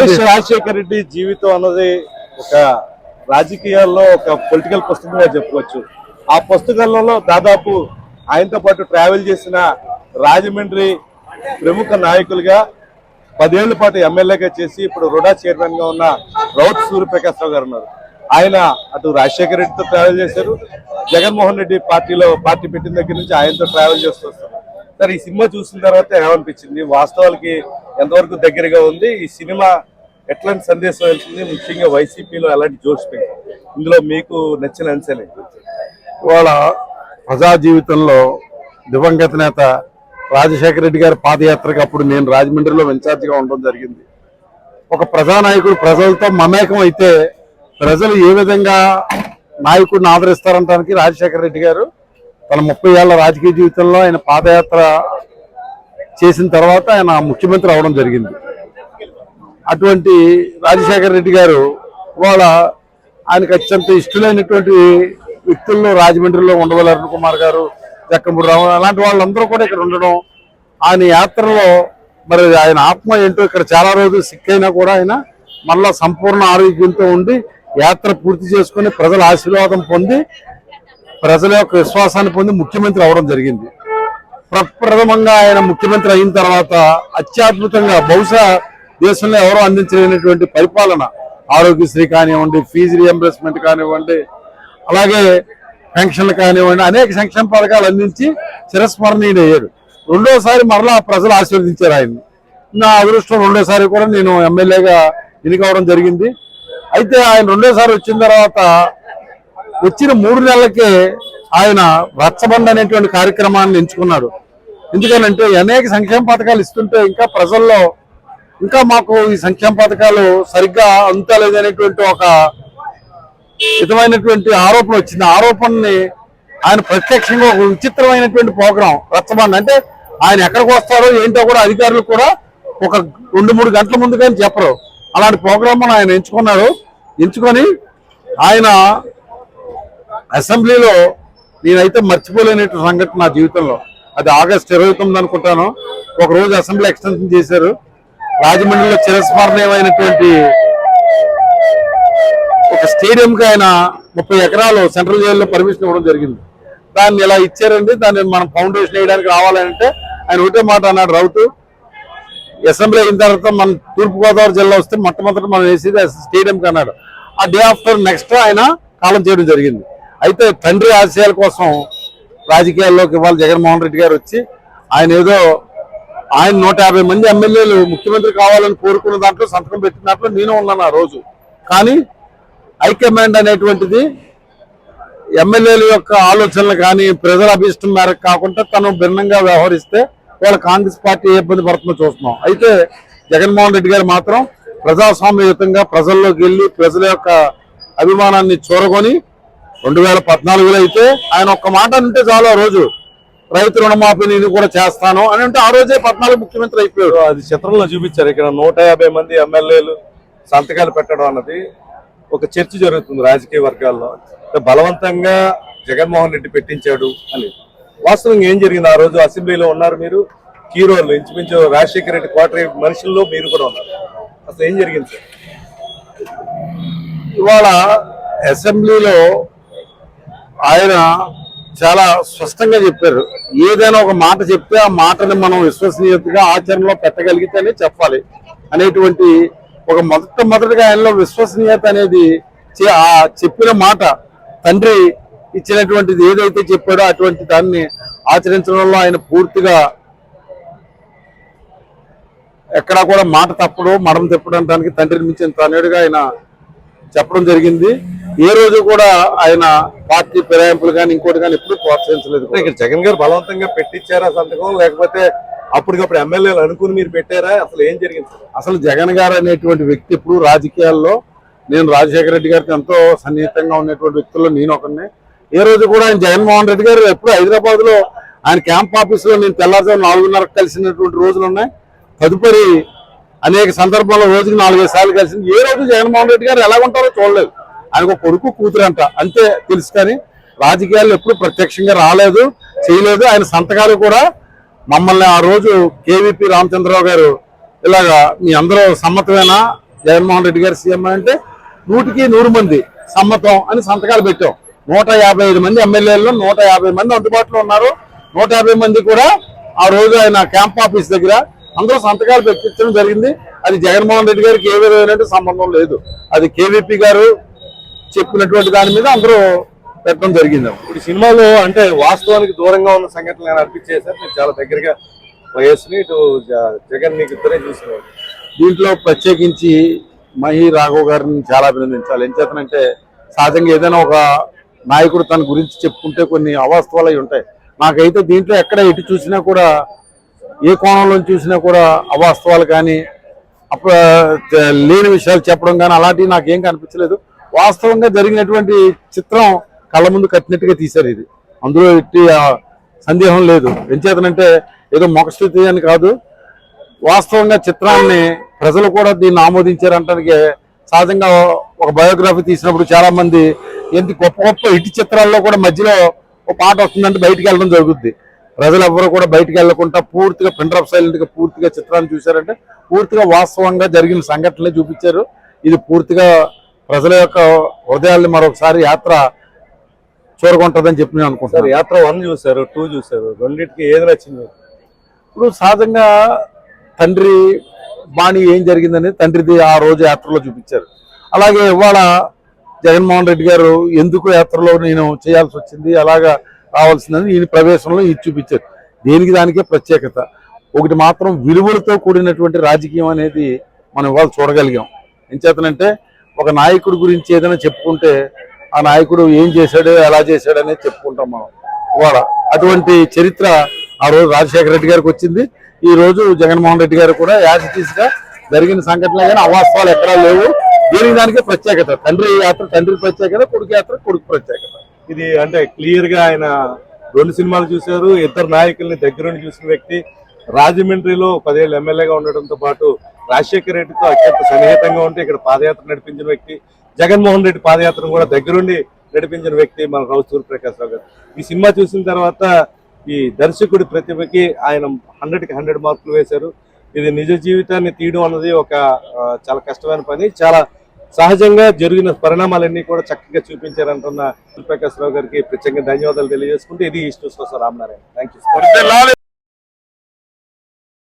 రాజశేఖర రెడ్డి జీవితం అన్నది ఒక రాజకీయాల్లో ఒక పొలిటికల్ పుస్తకంగా చెప్పుకోవచ్చు. ఆ పుస్తకాలలో దాదాపు ఆయనతో పాటు ట్రావెల్ చేసిన రాజమండ్రి ప్రముఖ నాయకులుగా పదేళ్ళ పాటు ఎమ్మెల్యేగా చేసి ఇప్పుడు రుడా చైర్మన్గా ఉన్న రౌత్ సూర్యప్రకాశ్ రావు గారు ఉన్నారు. ఆయన అటు రాజశేఖర రెడ్డితో ట్రావెల్ చేశారు. జగన్మోహన్ రెడ్డి పార్టీలో పార్టీ పెట్టిన దగ్గర నుంచి ఆయనతో ట్రావెల్ చేస్తూ వస్తారు సార్ ఈ సినిమా చూసిన తర్వాత ఏమనిపించింది వాస్తవాలకి ఎంతవరకు దగ్గరగా ఉంది? ఈ సినిమా ఎట్లాంటి సందేశం వెళ్తుంది? ముఖ్యంగా వైసీపీలో ఎలాంటి జోష్ ఇందులో మీకు నచ్చిన అంశాలు ఇవాళ ప్రజా జీవితంలో దివంగత నేత రాజశేఖర రెడ్డి గారి పాదయాత్రకు అప్పుడు నేను రాజమండ్రిలో ఇన్ఛార్జిగా ఉండడం జరిగింది. ఒక ప్రజానాయకుడు ప్రజలతో మమేకం అయితే ప్రజలు ఏ విధంగా నాయకుడిని ఆదరిస్తారంటానికి రాజశేఖర రెడ్డి గారు తన ముప్పై ఏళ్ళ రాజకీయ జీవితంలో ఆయన పాదయాత్ర చేసిన తర్వాత ఆయన ముఖ్యమంత్రి అవడం జరిగింది. అటువంటి రాజశేఖర రెడ్డి గారు ఇవాళ ఆయనకు అత్యంత ఇష్టమైనటువంటి వ్యక్తుల్లో రాజమండ్రిలో ఉండవల్లి అరుణ్ కుమార్ గారు రావు అలాంటి వాళ్ళందరూ కూడా ఇక్కడ ఉండడం ఆయన యాత్రలో మరి ఆయన ఆత్మ ఏంటో ఇక్కడ చాలా రోజులు సిక్ అయినా కూడా ఆయన మళ్ళా సంపూర్ణ ఆరోగ్యంతో ఉండి యాత్ర పూర్తి చేసుకుని ప్రజల ఆశీర్వాదం పొంది ప్రజల యొక్క విశ్వాసాన్ని పొంది ముఖ్యమంత్రి అవడం జరిగింది. ప్రప్రథమంగా ఆయన ముఖ్యమంత్రి అయిన తర్వాత అత్యద్భుతంగా బహుశా దేశంలో ఎవరో అందించలేనటువంటి పరిపాలన ఆరోగ్యశ్రీ కానివ్వండి ఫీజు రియంబర్స్మెంట్ కానివ్వండి అలాగే పెన్షన్లు కానివ్వండి అనేక సంక్షేమ పథకాలు అందించి చిరస్మరణీయుడయ్యారు రెండోసారి మరలా ప్రజలు ఆశీర్వదించారు ఆయన్ని. నా అదృష్టం రెండోసారి కూడా నేను ఎమ్మెల్యేగా ఎన్నికవడం జరిగింది. అయితే ఆయన రెండోసారి వచ్చిన తర్వాత వచ్చిన మూడు నెలలకే ఆయన రచ్చబండ అనేటువంటి కార్యక్రమాన్ని ఎంచుకున్నాడు ఎందుకనంటే అనేక సంక్షేమ పథకాలు ఇస్తుంటే ఇంకా ప్రజల్లో ఇంకా మాకు ఈ సంక్షేమ పథకాలు సరిగ్గా అందుతలేదనేటువంటి ఒక విధమైనటువంటి ఆరోపణ వచ్చింది. ఆరోపణని ఆయన ప్రత్యక్షంగా ఒక విచిత్రమైనటువంటి ప్రోగ్రాం రచ్చబండ అంటే ఆయన ఎక్కడికి వస్తారో ఏంటో కూడా అధికారులు కూడా ఒక రెండు మూడు గంటల ముందు కానీ చెప్పరు. అలాంటి ప్రోగ్రామ్ను ఆయన ఎంచుకున్నాడు. ఎంచుకొని ఆయన అసెంబ్లీలో నేనైతే మర్చిపోలేనటువంటి సంఘటన నా జీవితంలో. అది ఆగస్ట్ ఇరవై తొమ్మిది అనుకుంటాను. ఒక రోజు అసెంబ్లీ ఎక్స్టెన్షన్ చేశారు. రాజమండ్రిలో చిరస్మరణీయమైనటువంటి ఒక స్టేడియంకి ఆయన ముప్పై ఎకరాలు సెంట్రల్ జైల్లో పర్మిషన్ ఇవ్వడం జరిగింది. దాన్ని ఇలా ఇచ్చారండి? దాన్ని మనం ఫౌండేషన్ వేయడానికి రావాలంటే ఆయన ఒకటే మాట అన్నాడు రౌతు అసెంబ్లీ అయిన తర్వాత మన తూర్పుగోదావరి జిల్లా వస్తే మొట్టమొదటి మనం వేసేది స్టేడియంకి అన్నాడు. ఆ డే ఆఫ్టర్ నెక్స్ట్ ఆయన కాలం చేయడం జరిగింది. అయితే తండ్రి ఆశయాల కోసం రాజకీయాల్లోకి ఇవాళ జగన్మోహన్ రెడ్డి గారు వచ్చి ఆయన ఏదో ఆయన నూట యాభై మంది ఎమ్మెల్యేలు ముఖ్యమంత్రి కావాలని కోరుకున్న దాంట్లో సంతకం పెట్టిన దాంట్లో నేను ఉన్నాను ఆ రోజు. కానీ హైకమాండ్ అనేటువంటిది ఎమ్మెల్యేల యొక్క ఆలోచనలు కానీ ప్రజల అభిష్టం మేరకు కాకుండా తను భిన్నంగా వ్యవహరిస్తే వాళ్ళ కాంగ్రెస్ పార్టీ ఇబ్బంది పడుతుందో చూస్తున్నాం. అయితే జగన్మోహన్ రెడ్డి గారు మాత్రం ప్రజాస్వామ్యయుతంగా ప్రజల్లోకి వెళ్ళి ప్రజల యొక్క అభిమానాన్ని చూరగొని రెండు వేల పద్నాలుగులో అయితే ఆయన ఒక్క మాట అంటే చాలా రోజు. రైతు రుణమాఫీ నేను కూడా చేస్తాను అని అంటే ఆ రోజే పద్నాలుగు ముఖ్యమంత్రి అయిపోయాడు. అది చిత్రంలో చూపించారు. ఇక్కడ నూట యాభై మంది ఎమ్మెల్యేలు సంతకాలు పెట్టడం అన్నది ఒక చర్చ జరుగుతుంది రాజకీయ వర్గాల్లో. బలవంతంగా జగన్మోహన్ రెడ్డి పెట్టించాడు అని. వాస్తవంగా ఏం జరిగింది? ఆ రోజు అసెంబ్లీలో ఉన్నారు మీరు. కీరోలు ఇంచుమించు రాజశేఖర రెడ్డి క్వార్టర్ మనుషుల్లో మీరు కూడా ఉన్నారు. అసలు ఏం జరిగింది సార్? ఇవాళ అసెంబ్లీలో ఆయన చాలా స్పష్టంగా చెప్పారు. ఏదైనా ఒక మాట చెప్తే ఆ మాటని మనం విశ్వసనీయతగా ఆచరణలో పెట్టగలిగితేనే చెప్పాలి అనేటువంటి ఒక మొదట మొదటిగా ఆయనలో విశ్వసనీయత అనేది ఆ చెప్పిన మాట తండ్రి ఇచ్చినటువంటిది ఏదైతే చెప్పాడో అటువంటి దాన్ని ఆచరించడంలో ఆయన పూర్తిగా ఎక్కడా కూడా మాట తప్పడు మడం తిప్పడానికి తండ్రిని మించిన తనేడుగా ఆయన చెప్పడం జరిగింది. ఏ రోజు కూడా ఆయన పార్టీ ఫిరాయింపులు కానీ ఇంకోటి కానీ ఎప్పుడు ప్రోత్సహించలేదు ఇక్కడ జగన్ గారు బలవంతంగా పెట్టించారా సంతకం? లేకపోతే అప్పటికప్పుడు ఎమ్మెల్యేలు అనుకుని మీరు పెట్టారా? అసలు ఏం జరిగింది? అసలు జగన్ గారు అనేటువంటి వ్యక్తి ఇప్పుడు రాజకీయాల్లో నేను రాజశేఖర రెడ్డి గారికి ఎంతో సన్నిహితంగా ఉన్నటువంటి వ్యక్తుల్లో నేను ఒకరిని ఏ రోజు కూడా ఆయన జగన్మోహన్ రెడ్డి గారు ఎప్పుడు హైదరాబాద్లో ఆయన క్యాంప్ ఆఫీస్లో నేను తెల్లారుజాము నాలుగున్నరకు కలిసినటువంటి రోజులు ఉన్నాయి. తదుపరి అనేక సందర్భాల్లో రోజుకి నాలుగైదు సార్లు కలిసింది. ఏ రోజు జగన్మోహన్ రెడ్డి గారు ఎలా ఉంటారో చూడలేదు. ఆయనకు ఒక కొడుకు కూతురు అంట అంతే తెలుసు కానీ రాజకీయాల్లో ఎప్పుడు ప్రత్యక్షంగా రాలేదు చేయలేదు. ఆయన సంతకాలు కూడా మమ్మల్ని ఆ రోజు కేవీపీ రామచంద్రరావు గారు ఇలాగా మీ అందరూ సమ్మతమేనా? జగన్మోహన్ రెడ్డి గారు సీఎం అంటే నూటికి నూరు మంది సమ్మతం అని సంతకాలు పెట్టాం. నూట యాభై ఐదు మంది ఎమ్మెల్యేలు నూట యాభై మంది అందుబాటులో ఉన్నారు. నూట యాభై మంది కూడా ఆ రోజు ఆయన క్యాంప్ ఆఫీస్ దగ్గర అందరూ సంతకాలు పెట్టించడం జరిగింది. అది జగన్మోహన్ రెడ్డి గారికి ఏ విధమైన సంబంధం లేదు. అది కేవీపీ గారు చెప్పినటువంటి దాని మీద అందరూ పెట్టడం జరిగింది. ఇప్పుడు సినిమాలో అంటే వాస్తవానికి దూరంగా ఉన్న సంఘటనలు ఏమైనా అనిపించాయి సార్? మీరు చాలా దగ్గరగా వైఎస్ని ఇటు జగన్ నీకు ఇద్దరే చూసినారు దీంట్లో ప్రత్యేకించి మహి రాఘవ్ గారిని చాలా అభినందించాలి. ఏం చేతనంటే సహజంగా ఏదైనా ఒక నాయకుడు తన గురించి చెప్పుకుంటే కొన్ని అవాస్తవాలు అయి ఉంటాయి. నాకైతే దీంట్లో ఎక్కడ ఎటు చూసినా కూడా ఏ కోణంలో చూసినా కూడా అవాస్తవాలు కానీ అప్ప లేని విషయాలు చెప్పడం కానీ అలాంటివి నాకేం కనిపించలేదు. వాస్తవంగా జరిగినటువంటి చిత్రం కళ్ళ ముందు కట్టినట్టుగా తీశారు ఇది. అందులో ఎట్టి సందేహం లేదు. ఎంచేతనంటే ఏదో మొకస్థితి అని కాదు. వాస్తవంగా చిత్రాన్ని ప్రజలు కూడా దీన్ని ఆమోదించారంటానికి సహజంగా ఒక బయోగ్రఫీ తీసినప్పుడు చాలా మంది ఎంత గొప్ప గొప్ప ఇటు చిత్రాల్లో కూడా మధ్యలో ఒక పాట వస్తుందంటే బయటికి వెళ్ళడం జరుగుద్ది. ప్రజలు ఎవ్వరు కూడా బయటికి వెళ్ళకుండా పూర్తిగా ప్రింటర్ సైలెంట్ పూర్తిగా చిత్రాన్ని చూశారంటే పూర్తిగా వాస్తవంగా జరిగిన సంఘటనలే చూపించారు. ఇది పూర్తిగా ప్రజల యొక్క హృదయాల్ని మరొకసారి యాత్ర చూరగొంటదని చెప్పి నేను సార్ అనుకుంటాను యాత్ర వన్ చూసారు టూ చూసారు రెండింటికి ఏది నచ్చింది? ఇప్పుడు సహజంగా తండ్రి బాణి ఏం జరిగిందని తండ్రిది ఆ రోజు యాత్రలో చూపించారు. అలాగే ఇవాళ జగన్మోహన్ రెడ్డి గారు ఎందుకు యాత్రలో నేను చేయాల్సి వచ్చింది అలాగా రావాల్సిందని ఈయన ప్రవేశంలో ఇది చూపించారు. దేనికి దానికే ప్రత్యేకత? ఒకటి మాత్రం విలువలతో కూడినటువంటి రాజకీయం అనేది మనం ఇవాళ చూడగలిగాం. ఎంచేతనంటే ఒక నాయకుడి గురించి ఏదైనా చెప్పుకుంటే ఆ నాయకుడు ఏం చేశాడు ఎలా చేశాడు అనేది చెప్పుకుంటాం మనం. ఇవాళ అటువంటి చరిత్ర ఆ రోజు రాజశేఖర రెడ్డి గారికి వచ్చింది. ఈ రోజు జగన్మోహన్ రెడ్డి గారు కూడా యాజిటీస్గా జరిగిన సంఘటనలు కానీ అవాస్తవాలు ఎక్కడా లేవు. దీనికి దానికే ప్రత్యేకత. తండ్రి యాత్ర తండ్రి ప్రత్యేకత కొడుకు యాత్ర కొడుకు ప్రత్యేకత. ఇది అంటే క్లియర్గా ఆయన రెండు సినిమాలు చూశారు. ఇద్దరు నాయకుల్ని దగ్గరుండి చూసిన వ్యక్తి రాజమండ్రిలో పదేళ్ళు ఎమ్మెల్యేగా ఉండడంతో పాటు రాజశేఖర రెడ్డితో అత్యంత సన్నిహితంగా ఉంటే ఇక్కడ పాదయాత్ర నడిపించిన వ్యక్తి జగన్మోహన్ రెడ్డి పాదయాత్రను కూడా దగ్గరుండి నడిపించిన వ్యక్తి మన రావు సూర్యప్రకాశ్ రావు గారు. ఈ సినిమా చూసిన తర్వాత ఈ దర్శకుడి ప్రతిభకి ఆయన హండ్రెడ్కి హండ్రెడ్ మార్కులు వేశారు. ఇది నిజ జీవితాన్ని తీయడం అన్నది ఒక చాలా కష్టమైన పని. చాలా సహజంగా జరిగిన పరిణామాలన్నీ కూడా చక్కగా చూపించారంటున్న సూర్యప్రకాశ్ రావు గారికి ప్రత్యేకంగా ధన్యవాదాలు తెలియజేసుకుంటే ఇది ఇష్ట రామనారాయణ. Thank you